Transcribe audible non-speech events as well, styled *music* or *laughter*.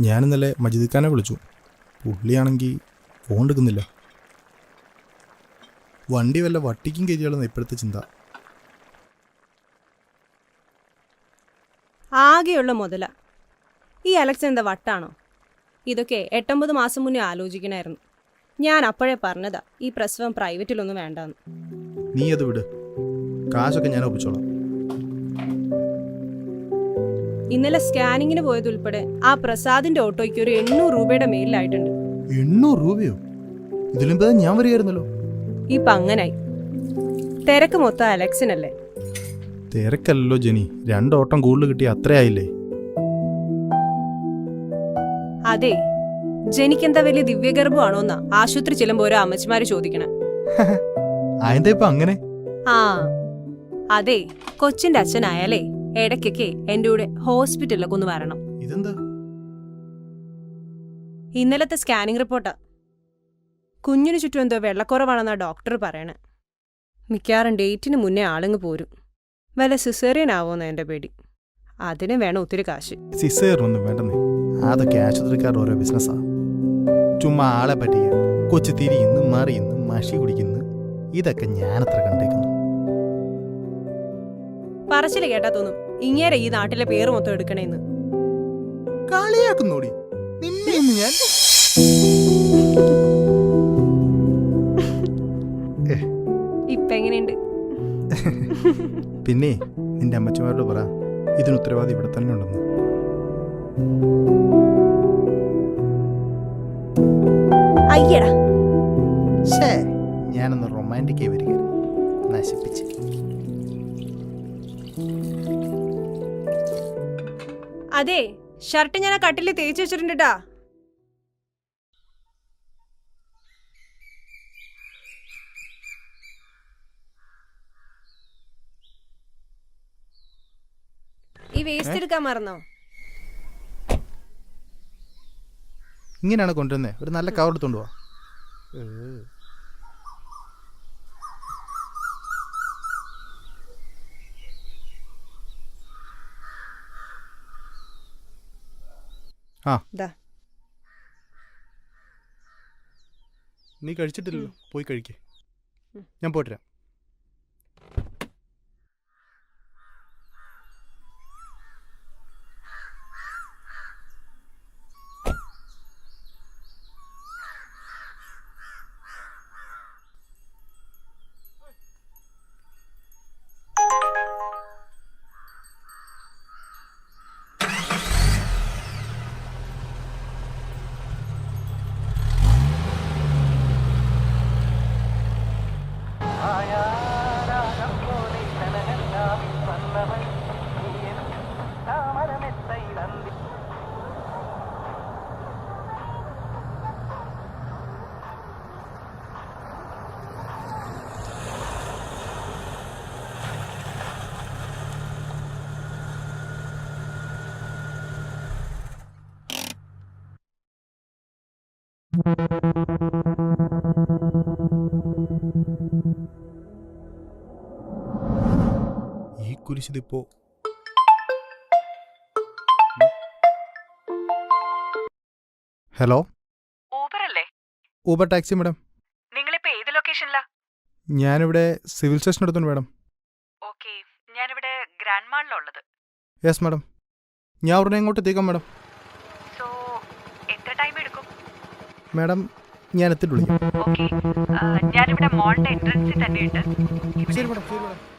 ഞാൻ ഇന്നലെ മജിദ് ഖാനെ വിളിച്ചു. പുള്ളിയാണെങ്കിൽ ഫോൺ എടുക്കുന്നില്ല. വണ്ടി വല്ല വട്ടിക്കും കയറ്റിയാലെന്ന് ഇപ്പോഴത്തെ ചിന്ത. ആകെയുള്ള മുതല. ഈ അലക്സ് എന്താ വട്ടാണോ? ഇതൊക്കെ എട്ടൊമ്പത് മാസം മുന്നേ ആലോചിക്കണായിരുന്നു. ഞാൻ അപ്പോഴേ പറഞ്ഞതാ ഈ പ്രസവം പ്രൈവറ്റിലൊന്നും വേണ്ടെന്ന്. നീ അത് വിട്. കാശൊക്കെ ഞാൻ ഒപ്പിച്ചോളാം. ഇന്നലെ സ്കാനിങ്ങിന് പോയതുൾപ്പെടെ ആ പ്രസാദിന്റെ ഓട്ടോയ്ക്ക് ഒരു എണ്ണൂറ് രൂപയുടെ മേലിലായിട്ടുണ്ട്. എണ്ണൂറ് രൂപയോ? ഇതിലും ഞാൻ വരികയായിരുന്നല്ലോ. ഇപ്പൊ അങ്ങനായി. തിരക്ക് മൊത്തം അലക്സിനല്ലേ? തിരക്കല്ലോ ജെനി. രണ്ടോട്ടം കൂടുതൽ കിട്ടി അത്രയായില്ലേ അതെ. ജനിക്കെന്താ വലിയ ദിവ്യഗർഭമാണോന്നാ ആശുപത്രി ചെല്ലുമ്പോ ഓരോ അമ്മച്ചിമാര് ചോദിക്കണേ. *laughs* അങ്ങനെ? ആ അതെ. കൊച്ചിന്റെ അച്ഛനായാലേ. ഇടയ്ക്കൊക്കെ എന്റെ കൂടെ ഹോസ്പിറ്റലിലൊക്കെ ഒന്ന് വരണം. ഇതെന്താ? ഇന്നലത്തെ സ്കാനിംഗ് റിപ്പോർട്ടാ. കുഞ്ഞിന് ചുറ്റും എന്തോ വെള്ളക്കുറവാണെന്നാ ഡോക്ടർ പറയണേ. മിക്കവാറും ഡേറ്റിന് മുന്നേ ആളുങ്ങ് പോരും. വല്ല സിസേറിയൻ ആവോന്ന് എന്റെ പേടി. അതിന് വേണം ഒത്തിരി കാശ്. സിസേറിനൊന്നും വേണ്ടെന്നേ. അതൊക്കെ ആശുപത്രിക്കാരുടെ ഓരോ ബിസിനസ്സാ ചുമ്മാ ആളെ പറ്റിയ കൊച്ചു തിരിയുന്നു മറിയുന്നു മഷി കുടിക്കുന്നു. ഇതൊക്കെ ഞാനത്ര കണ്ടേക്കുന്നു. പറച്ചിൽ കേട്ടാ തോന്നും. ഇങ്ങേരെ ഈ നാട്ടിലെ പേര് മൊത്തം എടുക്കണേന്ന്. കളിയാക്കുന്നോടി? നിന്നെ ഇന്ന് ഞാൻ ഇപ്പൊ എങ്ങനെയുണ്ട്? പിന്നെ നിന്റെ അമ്മച്ചമാരോട് പറ. ഇതിന് ഉത്തരവാദി ഇവിടെ തന്നെ ഉണ്ടെന്ന്. അയ്യടാ. ഞാനൊന്ന് റൊമാന്റിക്കായി വരികയായിരുന്നു. നശിപ്പിച്ച്. അതെ ഷർട്ട് ഞാൻ ആ കട്ടിൽ തേച്ച് വെച്ചിട്ടുണ്ട് ഈ വേസ്റ്റ് എടുക്കാൻ മറന്നോ? ഇങ്ങനെയാണ് കൊണ്ടുവന്നേ ഒരു നല്ല കവർ എടുത്തോണ്ട് പോവാ. ദാ. നീ കഴിച്ചിട്ടില്ലല്ലോ. പോയി കഴിക്കേ. ഞാൻ പോയിട്ട് കുരിശിതിപ്പോ. ഹലോ? ഊബർ അല്ലേ ഊബർ ടാക്സി മാഡം. നിങ്ങളിപ്പോ ഏത് ലൊക്കേഷനിലാ? ഇവിടെ സിവിൽ സ്റ്റേഷൻ അടുത്തുണ്ട് മാഡം. ഞാൻ ഇവിടെ ഗ്രാൻഡ് മാളിലുള്ളത് യെസ് മാഡം. ഞാൻ ഉടനെ ഇങ്ങോട്ട് എത്തിക്കാം മാഡം. സോ എത്ര ടൈം എടുക്കും? മാഡം ഞാൻ എത്തിയിട്ട് വിളിക്കാം. ഓക്കെ ഞാനിവിടെ മോളിന്റെ എൻട്രൻസിൽ തന്നെയുണ്ട്. ശരി മാഡം ശരി മാഡം.